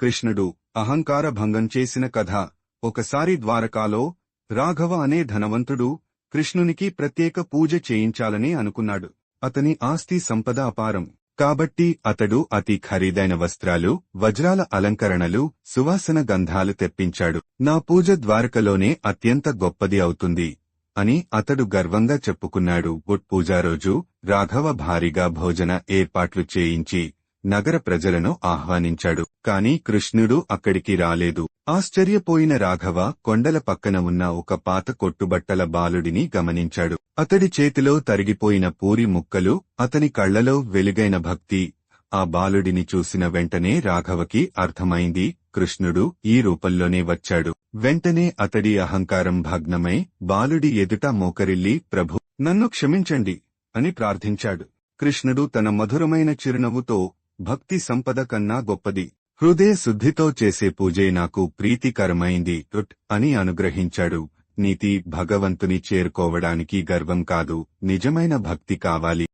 కృష్ణుడు అహంకార భంగం చేసిన కథ. ఒకసారి ద్వారకాలో రాఘవ అనే ధనవంతుడు కృష్ణునికి ప్రత్యేక పూజ చేయించాలని అనుకున్నాడు. అతని ఆస్తి సంపద అపారం. కాబట్టి అతడు అతి ఖరీదైన వస్త్రాలు వజ్రాల అలంకరణలు సువాసన గంధాలు తెప్పించాడు. నా పూజ ద్వారకలోనే అత్యంత గొప్పది అవుతుంది అని అతడు గర్వంగా చెప్పుకున్నాడు. గుట్ పూజారోజు రాఘవ భారీగా భోజన ఏర్పాట్లు చేయించి నగర ప్రజలను ఆహ్వానించాడు. కాని కృష్ణుడు అక్కడికి రాలేదు. ఆశ్చర్యపోయిన రాఘవ కొండల పక్కన ఉన్న ఒక పాత కొట్టుబట్టల బాలుడిని గమనించాడు. అతడి చేతిలో తరిగిపోయిన పూరి ముక్కలు అతని కళ్ళలో వెలుగైన భక్తి. ఆ బాలుడిని చూసిన వెంటనే రాఘవకి అర్థమైంది కృష్ణుడు ఈ రూపంలోనే వచ్చాడు. వెంటనే అతడి అహంకారం భగ్నమై బాలుడి ఎదుట మోకరిల్లి ప్రభు నన్ను క్షమించండి అని ప్రార్థించాడు. కృష్ణుడు తన మధురమైన చిరునవ్వుతో భక్తి సంపద కన్నా గొప్పది. హృదయ శుద్ధితో చేసే పూజే నాకు ప్రీతికరమైంది టుట్ అని అనుగ్రహించాడు. నీతి భగవంతుని చేరుకోవడానికి గర్వం కాదు నిజమైన భక్తి కావాలి.